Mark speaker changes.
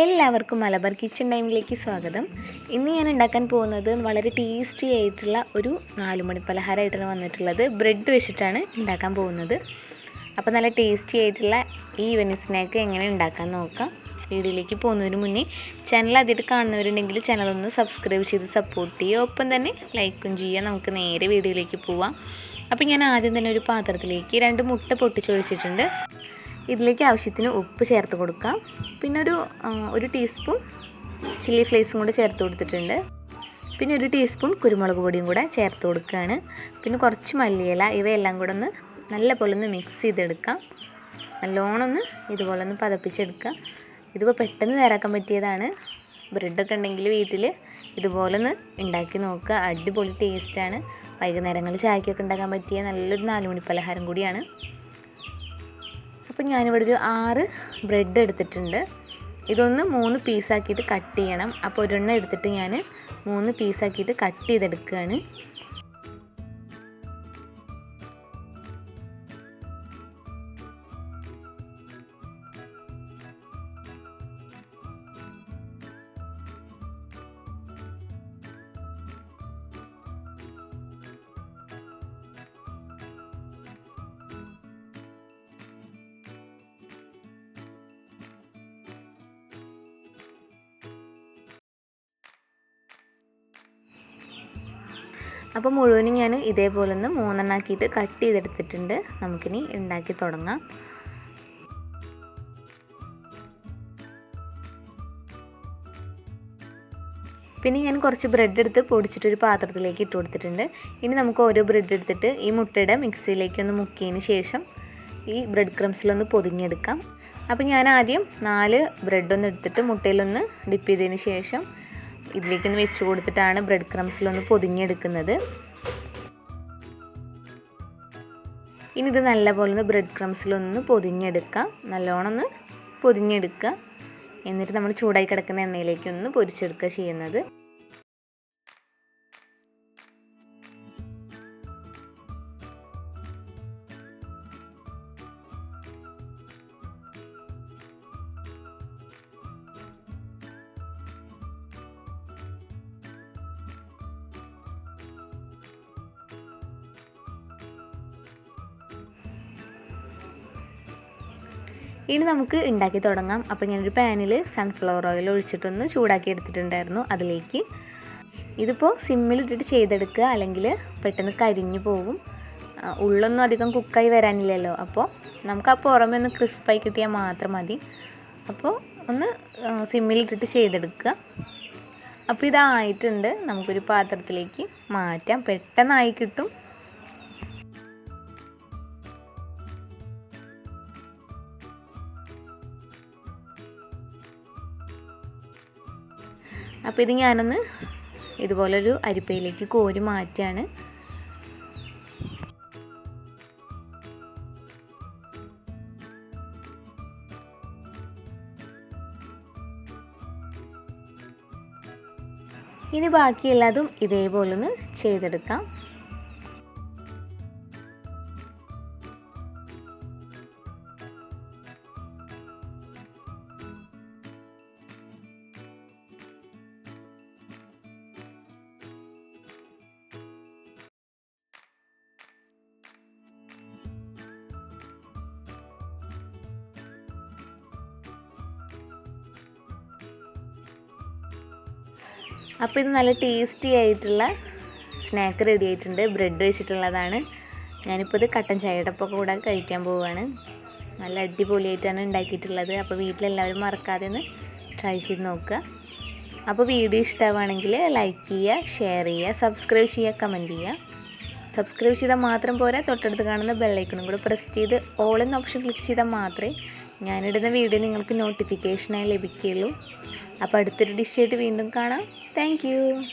Speaker 1: എല്ലാവർക്കും മലബാർ കിച്ചൺ ടൈമിലേക്ക് സ്വാഗതം. ഇന്ന് ഞാൻ ഉണ്ടാക്കാൻ പോകുന്നത് വളരെ ടേസ്റ്റി ആയിട്ടുള്ള ഒരു നാലുമണി പലഹാരമായിട്ടാണ് വന്നിട്ടുള്ളത്. ബ്രെഡ് വെച്ചിട്ടാണ് ഉണ്ടാക്കാൻ പോകുന്നത്. അപ്പോൾ നല്ല ടേസ്റ്റി ആയിട്ടുള്ള ഈ ഈവനിങ് സ്നാക്ക് എങ്ങനെ ഉണ്ടാക്കാൻ നോക്കാം. വീഡിയോയിലേക്ക് പോകുന്നതിന് മുന്നേ ചാനൽ ആദ്യമായിട്ട് കാണുന്നവരുണ്ടെങ്കിൽ ചാനൽ ഒന്ന് സബ്സ്ക്രൈബ് ചെയ്ത് സപ്പോർട്ട് ചെയ്യുക. ഒപ്പം തന്നെ ലൈക്കും ചെയ്യുക. നമുക്ക് നേരെ വീഡിയോയിലേക്ക് പോവാം. അപ്പോൾ ഞാൻ ആദ്യം തന്നെ ഒരു പാത്രത്തിലേക്ക് രണ്ട് മുട്ട പൊട്ടിച്ചൊഴിച്ചിട്ടുണ്ട്. ഇതിലേക്ക് ആവശ്യത്തിന് ഉപ്പ് ചേർത്ത് കൊടുക്കാം. പിന്നെ ഒരു ഒരു ടീസ്പൂൺ ചില്ലി ഫ്ലേക്സും കൂടെ ചേർത്ത് കൊടുത്തിട്ടുണ്ട്. പിന്നെ ഒരു ടീസ്പൂൺ കുരുമുളക് പൊടിയും കൂടെ ചേർത്ത് കൊടുക്കുകയാണ്. പിന്നെ കുറച്ച് മല്ലിയില ഇവയെല്ലാം കൂടെ ഒന്ന് നല്ല പോലെ ഒന്ന് മിക്സ് ചെയ്തെടുക്കാം. നല്ലോണം ഒന്ന് ഇതുപോലെ ഒന്ന് പതപ്പിച്ചെടുക്കുക. ഇതിപ്പോൾ പെട്ടെന്ന് തയ്യാറാക്കാൻ പറ്റിയതാണ്. ബ്രെഡൊക്കെ ഉണ്ടെങ്കിൽ വീട്ടിൽ ഇതുപോലെ ഒന്ന് ഉണ്ടാക്കി നോക്കുക. അടിപൊളി ടേസ്റ്റാണ് വൈകുന്നേരങ്ങളിൽ ചായക്കൊക്കെ ഉണ്ടാക്കാൻ പറ്റിയ നല്ലൊരു നാലുമണി പലഹാരം കൂടിയാണ്. അപ്പം ഞാനിവിടെ ഒരു ആറ് ബ്രെഡ് എടുത്തിട്ടുണ്ട്. ഇതൊന്ന് മൂന്ന് പീസാക്കിയിട്ട് കട്ട് ചെയ്യണം. അപ്പോൾ ഒരെണ്ണം എടുത്തിട്ട് ഞാൻ മൂന്ന് പീസാക്കിയിട്ട് കട്ട് ചെയ്തെടുക്കുകയാണ് അപ്പോൾ മുഴുവനും ഞാൻ ഇതേപോലെ ഒന്ന് മൂന്നെണ്ണാക്കിയിട്ട് കട്ട് ചെയ്തെടുത്തിട്ടുണ്ട്. നമുക്കിനി ഉണ്ടാക്കി തുടങ്ങാം. പിന്നെ ഞാൻ കുറച്ച് ബ്രെഡ് എടുത്ത് പൊടിച്ചിട്ടൊരു പാത്രത്തിലേക്ക് ഇട്ട് കൊടുത്തിട്ടുണ്ട്. ഇനി നമുക്ക് ഓരോ ബ്രെഡ് എടുത്തിട്ട് ഈ മുട്ടയുടെ മിക്സിയിലേക്ക് ഒന്ന് മുക്കിയതിന് ശേഷം ഈ ബ്രെഡ് ക്രംസിലൊന്ന് പൊതിഞ്ഞെടുക്കാം. അപ്പോൾ ഞാൻ ആദ്യം നാല് ബ്രെഡ് ഒന്ന് എടുത്തിട്ട് മുട്ടയിലൊന്ന് ഡിപ്പ് ചെയ്തതിന് ശേഷം ഇതിലേക്കൊന്ന് വെച്ച് കൊടുത്തിട്ടാണ് ബ്രെഡ് ക്രംസിലൊന്ന് പൊതിഞ്ഞെടുക്കുന്നത്. ഇനി ഇത് നല്ലപോലെ ഒന്ന് ബ്രെഡ് ക്രംസിലൊന്ന് പൊതിഞ്ഞെടുക്കാം. നല്ലോണം ഒന്ന് പൊതിഞ്ഞെടുക്കുക. എന്നിട്ട് നമ്മൾ ചൂടായി കിടക്കുന്ന എണ്ണയിലേക്ക് ഒന്ന് പൊരിച്ചെടുക്കുക ചെയ്യുന്നത്. ഇനി നമുക്ക് ഉണ്ടാക്കി തുടങ്ങാം. അപ്പോൾ ഞാനൊരു പാനിൽ സൺഫ്ലവർ ഓയിൽ ഒഴിച്ചിട്ടൊന്ന് ചൂടാക്കി എടുത്തിട്ടുണ്ടായിരുന്നു അതിലേക്ക്. ഇതിപ്പോൾ സിമ്മിലിട്ടിട്ട് ചെയ്തെടുക്കുക. അല്ലെങ്കിൽ പെട്ടെന്ന് കരിഞ്ഞു പോകും ഉള്ളൊന്നും അധികം കുക്കായി വരാനില്ലല്ലോ. അപ്പോൾ നമുക്ക് ആ പുറമെ ഒന്ന് ക്രിസ്പായി കിട്ടിയാൽ മാത്രം മതി. അപ്പോൾ ഒന്ന് സിമ്മിലിട്ടിട്ട് ചെയ്തെടുക്കുക. അപ്പോൾ ഇതായിട്ടുണ്ട്. നമുക്കൊരു പാത്രത്തിലേക്ക് മാറ്റാം. പെട്ടെന്നായി കിട്ടും. അപ്പോൾ ഇത് ഞാനൊന്ന് ഇതുപോലൊരു അരിപ്പയിലേക്ക് കോരി മാറ്റിയാണ് ഇനി ബാക്കി എല്ലാതും ഇതേപോലെ ഒന്ന് ചെയ്തെടുക്കാം. അപ്പോൾ ഇത് നല്ല ടേസ്റ്റി ആയിട്ടുള്ള സ്നാക്ക് റെഡി ആയിട്ടുണ്ട്. ബ്രെഡ് വെച്ചിട്ടുള്ളതാണ്. ഞാനിപ്പോൾ ഇത് കട്ടൻ ചായയുടെ ഒപ്പം കൂടെ കഴിക്കാൻ പോവുകയാണ്. നല്ല അടിപൊളിയായിട്ടാണ് ഉണ്ടാക്കിയിട്ടുള്ളത്. അപ്പോൾ വീട്ടിലെല്ലാവരും മറക്കാതെ ഒന്ന് ട്രൈ ചെയ്ത് നോക്കുക. അപ്പോൾ വീഡിയോ ഇഷ്ടമാണെങ്കിൽ ലൈക്ക് ചെയ്യുക ഷെയർ ചെയ്യുക സബ്സ്ക്രൈബ് ചെയ്യുക കമന്റ് ചെയ്യുക. സബ്സ്ക്രൈബ് ചെയ്താൽ മാത്രം പോരാ. തൊട്ടടുത്ത് കാണുന്ന ബെല്ലൈക്കണും കൂടെ പ്രസ് ചെയ്ത് ഓൾ എന്ന ഓപ്ഷൻ ക്ലിക്ക് ചെയ്താൽ മാത്രമേ ഞാനിടുന്ന വീഡിയോ നിങ്ങൾക്ക് നോട്ടിഫിക്കേഷനായി ലഭിക്കുകയുള്ളൂ. അപ്പോൾ അടുത്തൊരു ഡിഷായിട്ട് വീണ്ടും കാണാം. Thank you.